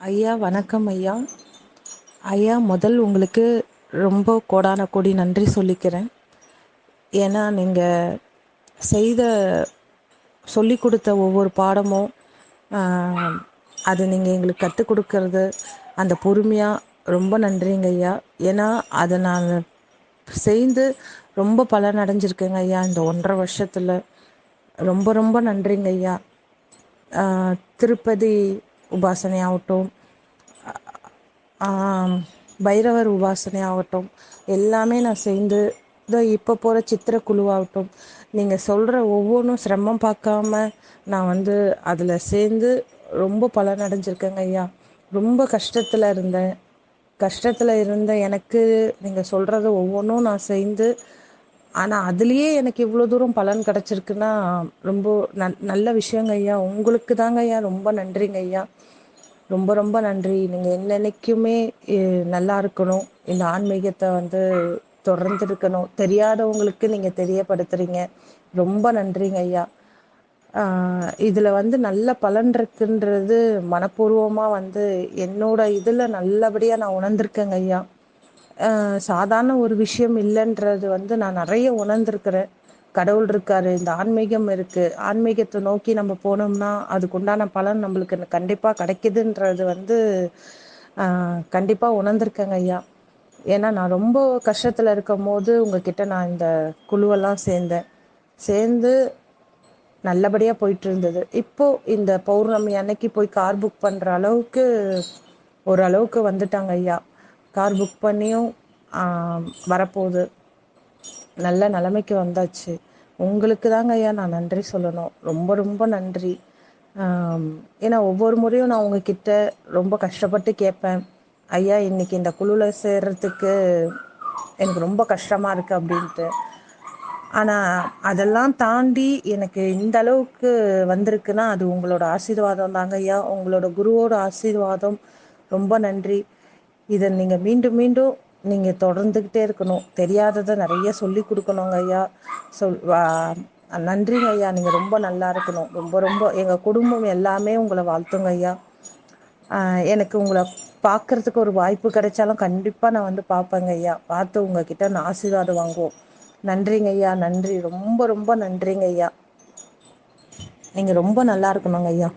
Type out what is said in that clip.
ஐயா வணக்கம் ஐயா. ஐயா முதல் உங்களுக்கு ரொம்ப கோடான கோடி நன்றி சொல்லிக்கிறேன். ஏன்னா நீங்கள் செய்த சொல்லி கொடுத்த ஒவ்வொரு பாடமும் அது நீங்கள் எங்களுக்கு கற்றுக் கொடுக்கறது அந்த பொறுமையாக ரொம்ப நன்றிங்க ஐயா. ஏன்னா அதை நான் செய்து ரொம்ப பலன் அடைஞ்சிருக்கேங்க ஐயா இந்த ஒன்றரை வருஷத்தில். ரொம்ப ரொம்ப நன்றிங்க ஐயா. திருப்பதி உபாசனை ஆகட்டும் பைரவர் உபாசனை ஆகட்டும் எல்லாமே நான் சேர்ந்து இதோ இப்போ போகிற சித்திர குழுவாகட்டும் நீங்கள் சொல்கிற ஒவ்வொன்றும் சிரமம் பார்க்காம நான் வந்து அதில் சேர்ந்து ரொம்ப பலனடைஞ்சிருக்கேங்க ஐயா. ரொம்ப கஷ்டத்தில் இருந்தேன். கஷ்டத்தில் இருந்த எனக்கு நீங்கள் சொல்கிறது ஒவ்வொன்றும் நான் சேர்ந்து ஆனால் அதுலேயே எனக்கு இவ்வளோ தூரம் பலன் கிடச்சிருக்குன்னா ரொம்ப நல் நல்ல விஷயங்க ஐயா. உங்களுக்கு தாங்க ஐயா. ரொம்ப நன்றிங்க ஐயா. ரொம்ப ரொம்ப நன்றி. நீங்கள் என்னென்னைக்குமே நல்லா இருக்கணும். இந்த ஆன்மீகத்தை வந்து தொடர்ந்து இருக்கணும் தெரியாதவங்களுக்கு நீங்கள் தெரியப்படுத்துறீங்க. ரொம்ப நன்றிங்க ஐயா. இதில் வந்து நல்ல பலன் இருக்குன்றது மனப்பூர்வமாக வந்து என்னோட இதில் நல்லபடியாக நான் உணர்ந்திருக்கேங்க ஐயா. சாதாரண ஒரு விஷயம் இல்லைன்றது வந்து நான் நிறைய உணர்ந்திருக்கிறேன். கடவுள் இருக்காரு இந்த ஆன்மீகம் இருக்கு. ஆன்மீகத்தை நோக்கி நம்ம போனோம்னா அதுக்குண்டான பலன் நம்மளுக்கு கண்டிப்பா கிடைக்குதுன்றது வந்து கண்டிப்பா உணர்ந்திருக்கேங்க ஐயா. ஏன்னா நான் ரொம்ப கஷ்டத்துல இருக்கும் போது உங்ககிட்ட நான் இந்த குழுவெல்லாம் சேர்ந்தேன். சேர்ந்து நல்லபடியா போயிட்டு இருந்தது இப்போ இந்த பௌர்ணமி அன்னைக்கு போய் கார் புக் பண்ற அளவுக்கு ஓரளவுக்கு வந்துட்டாங்க ஐயா. கார் புக் பண்ணியும் வரப்போகுது. நல்ல நிலைமைக்கு வந்தாச்சு. உங்களுக்கு தாங்க ஐயா நான் நன்றி சொல்லணும். ரொம்ப ரொம்ப நன்றி. ஏன்னா ஒவ்வொரு முறையும் நான் உங்ககிட்ட ரொம்ப கஷ்டப்பட்டு கேட்பேன். ஐயா இன்னைக்கு இந்த குழுல சேர்றதுக்கு எனக்கு ரொம்ப கஷ்டமா இருக்கு அப்படின்ட்டு. ஆனா அதெல்லாம் தாண்டி எனக்கு இந்த அளவுக்கு வந்திருக்குன்னா அது உங்களோட ஆசீர்வாதம் தாங்க ஐயா. உங்களோட குருவோட ஆசீர்வாதம். ரொம்ப நன்றி. இதை நீங்கள் மீண்டும் மீண்டும் நீங்கள் தொடர்ந்துக்கிட்டே இருக்கணும். தெரியாததை நிறைய சொல்லி கொடுக்கணுங்க ஐயா. சொல் வா- நன்றிங்க ஐயா. நீங்கள் ரொம்ப நல்லா இருக்கணும். ரொம்ப ரொம்ப எங்கள் குடும்பம் எல்லாமே உங்களை வாழ்த்துங்க ஐயா. எனக்கு உங்களை பார்க்கறதுக்கு ஒரு வாய்ப்பு கிடைச்சாலும் கண்டிப்பாக நான் வந்து பார்ப்பேங்க ஐயா. பார்த்து உங்ககிட்ட நான் ஆசீர்வாதம் வாங்குவோம். நன்றிங்க ஐயா. நன்றி. ரொம்ப ரொம்ப நன்றிங்க ஐயா. நீங்கள் ரொம்ப நல்லா இருக்கணுங்க ஐயா.